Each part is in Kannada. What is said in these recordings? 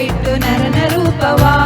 ಬಿಟ್ಟು ನರನ ರೂಪವಾ?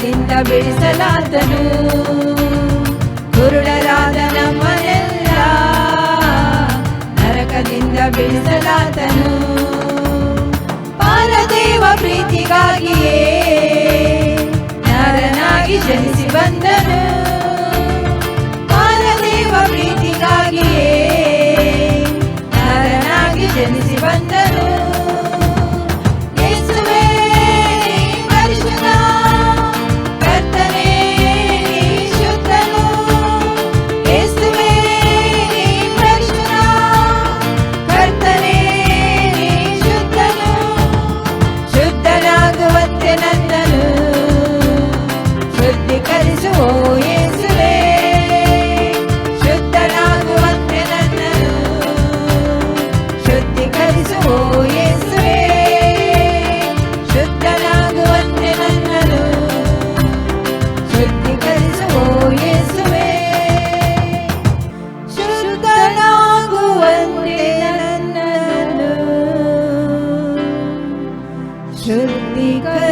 ದಿಂದ ಬೆಳೆಸಲಾದನು ಕುರುಡರಾದ ನಮ್ಮನೆಲ್ಲ ನರಕದಿಂದ ಬೆಳೆಸಲಾದನು ಪಾರದೇವ ಪ್ರೀತಿಗಾಗಿಯೇ ನರನಾಗಿ ಜನಿಸಿ ಬಂದನು. ಪಾರದೇವ ಪ್ರೀತಿಗಾಗಿಯೇ ನರನಾಗಿ ಜನಿಸಿ ಬಂದನು.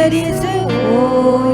What is a?